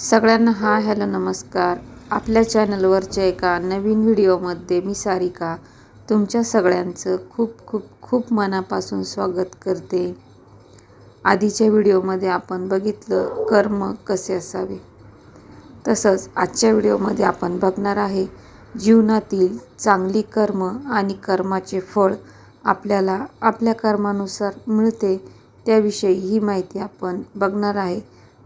सगळ्यांना हा हॅलो नमस्कार. आपल्या चॅनलवरच्या एका नवीन व्हिडिओमध्ये मी सारिका तुमच्या सगळ्यांचं खूप खूप खूप मनापासून स्वागत करते. आधीच्या व्हिडिओमध्ये आपण बघितलं कर्म कसे असावे. तसंच आजच्या व्हिडिओमध्ये आपण बघणार आहे जीवनातील चांगली कर्म आणि कर्माचे फळ आपल्याला आपल्या कर्मानुसार मिळते त्याविषयी ही माहिती आपण बघणार आहे.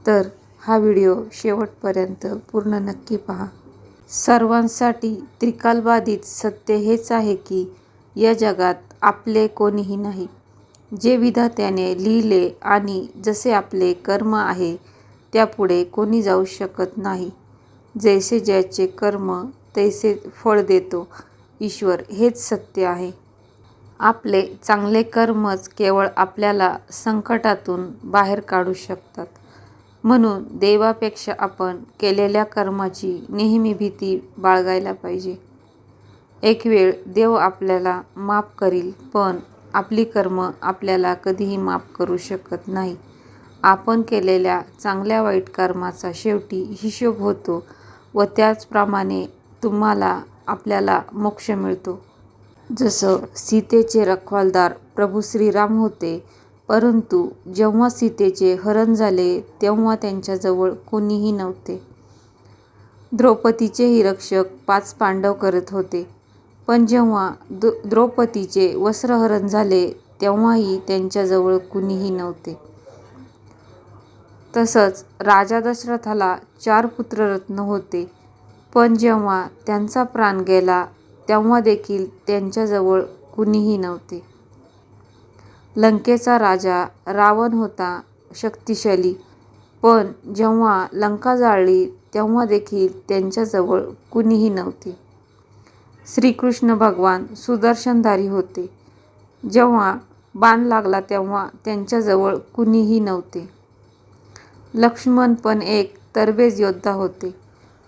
तर हा व्हिडिओ शेवटपर्यंत पूर्ण नक्की पहा. सर्वांसाठी त्रिकालबाधित सत्य हेच आहे की या जगात आपले कोणीही नाही. जे विधात्याने लिहिले आणि जसे आपले कर्म आहे त्यापुढे कोणी जाऊ शकत नाही. जैसे ज्याचे कर्म तैसे फळ देतो. ईश्वर हेच सत्य आहे. आपले चांगले कर्मच केवळ आपल्याला संकटातून बाहेर काढू शकतात. म्हणून देवापेक्षा आपण केलेल्या कर्माची नेहमी भीती बाळगायला पाहिजे. एक वेळ देव आपल्याला माफ करील पण आपली कर्म आपल्याला कधीही माफ करू शकत नाही. आपण केलेल्या चांगल्या वाईट कर्माचा शेवटी हिशोब होतो व त्याचप्रमाणे तुम्हाला आपल्याला मोक्ष मिळतो. जसं सीतेचे रखवालदार प्रभू श्रीराम होते परंतु जेव्हा सीतेचे हरण झाले तेव्हा त्यांच्याजवळ कोणीही नव्हते. द्रौपदीचेही रक्षक पाच पांडव करत होते. पण जेव्हा द्र द्रौपदीचे वस्त्रहरण झाले तेव्हाही त्यांच्याजवळ कुणीही नव्हते. तसंच राजा दशरथाला चार पुत्ररत्न होते. पण जेव्हा त्यांचा प्राण गेला तेव्हा देखील त्यांच्याजवळ कुणीही नव्हते. लंकेचा राजा रावण होता शक्तिशाली. पण जेव्हा लंका जाळली तेव्हा देखील त्यांच्याजवळ कुणीही नव्हते. श्रीकृष्ण भगवान सुदर्शनधारी होते. जेव्हा बाण लागला तेव्हा त्यांच्याजवळ कुणीही नव्हते. लक्ष्मण पण एक तरबेज योद्धा होते.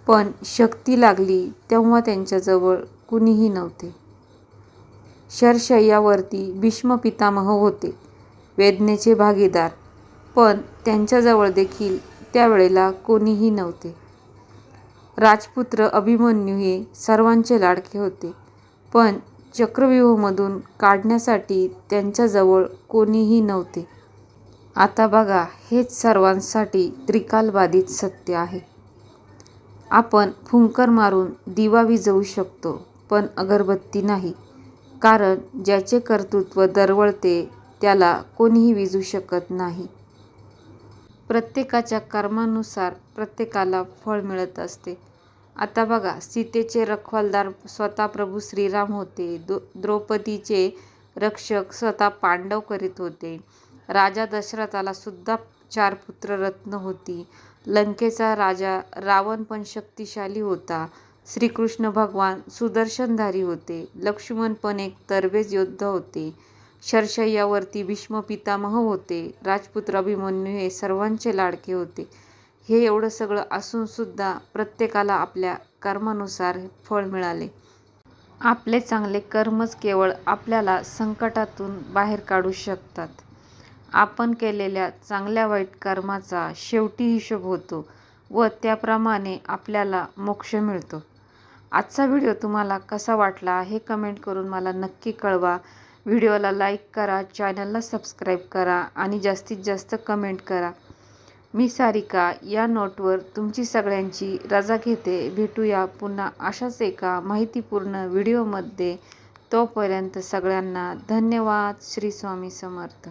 पण शक्ती लागली तेव्हा त्यांच्याजवळ कुणीही नव्हते. शरशय्यावरती भीष्म पितामह होते. वेदनेचे भागीदार. पण त्यांच्याजवळ देखील त्यावेळेला कोणीही नव्हते. राजपुत्र अभिमन्यू हे सर्वांचे लाडके होते. पण चक्रव्यूहमधून काढण्यासाठी त्यांच्याजवळ कोणीही नव्हते. आता बघा हेच सर्वांसाठी त्रिकालबाधित सत्य आहे. आपण फुंकर मारून दिवा विजवू शकतो पण अगरबत्ती नाही. कारण ज्याचे कर्तृत्व दरवळते त्याला कोणीही विझू शकत नाही. प्रत्येकाच्या कर्मानुसार प्रत्येकाला फळ मिळत असते. आता बघा सीतेचे रखवालदार स्वतः प्रभू श्रीराम होते. द्रो द्रौपदीचे रक्षक स्वतः पांडव करीत होते. राजा दशरथाला सुद्धा चार पुत्ररत्न होती. लंकेचा राजा रावण पण शक्तिशाली होता. श्रीकृष्ण भगवान सुदर्शनधारी होते. लक्ष्मण पण एक तरबेज योद्धा होते. शरशय्यावरती भीष्म पितामह होते. राजपुत्र अभिमन्यू हे सर्वांचे लाडके होते. हे एवढं सगळं असूनसुद्धा प्रत्येकाला आपल्या कर्मानुसार फळ मिळाले. आपले चांगले कर्मच केवळ आपल्याला संकटातून बाहेर काढू शकतात. आपण केलेल्या चांगल्या वाईट कर्माचा शेवटी हिशोब होतो व त्याप्रमाणे आपल्याला मोक्ष मिळतो. आजचा व्हिडिओ तुम्हाला कसा वाटला हे कमेंट करून मला नक्की कळवा. व्हिडिओला लाईक करा चॅनलला सबस्क्राईब करा आणि जास्तीत जास्त कमेंट करा. मी सारिका या नोटवर तुमची सगळ्यांची रजा घेते. भेटूया पुन्हा अशाच एका माहितीपूर्ण व्हिडिओमध्ये. तोपर्यंत सगळ्यांना धन्यवाद. श्री स्वामी समर्थ.